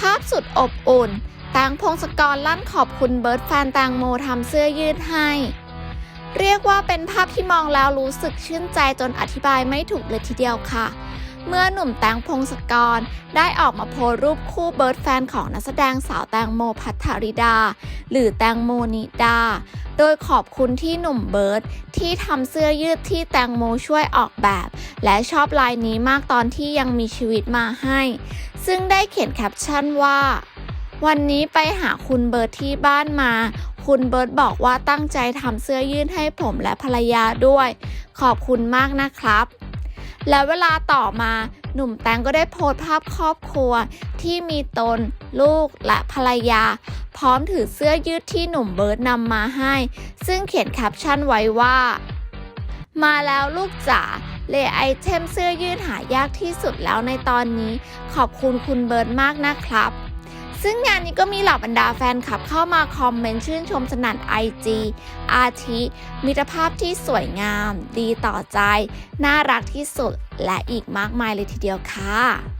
ภาพสุดอบอุ่นแตงพงศกรลั่นขอบคุณเบิร์ดแฟนแตงโมทำเสื้อยืดให้ เรียกว่าเป็นภาพที่มองแล้วรู้สึกชื่นใจจนอธิบายไม่ถูกเลยทีเดียวค่ะ เมื่อหนุ่มแตงพงศกรได้ออกมาโพสรูปคู่เบิร์ดแฟนของนักแสดงสาวแตงโมพัทริดา หรือแตงโมนิดา โดยขอบคุณที่หนุ่มเบิร์ดที่ทำเสื้อยืดที่แตงโมช่วยออกแบบ และชอบลายนี้มากตอนที่ยังมีชีวิตมาให้ ซึ่งได้เขียนแคปชั่นว่า วันนี้ไปหาคุณเบิร์ดที่บ้านมา คุณเบิร์ดบอกว่าตั้งใจทำเสื้อยืดให้ผมและภรรยาด้วย ขอบคุณมากนะครับแล้วเวลาต่อมาหนุ่มแตงก็ได้โพสต์ภาพครอบครัว ที่มีตน ลูกและภรรยา พร้อมถือเสื้อยืดที่หนุ่มเบิร์ดนำมาให้ ซึ่งเขียนแคปชั่นไว้ว่า มาแล้วลูกจ๋าเลไอเทมเสื้อยืดหายากที่สุดแล้วในตอนนี้ ขอบคุณคุณเบิร์ดมากนะครับ ซึ่งงานนี้ก็มีเหล่าบรรดาแฟนคลับเข้ามาคอมเมนต์ชื่นชมสนั่นไอจีอาทิมิตรภาพที่สวยงาม ดีต่อใจ น่ารักที่สุด และอีกมากมายเลยทีเดียวค่ะ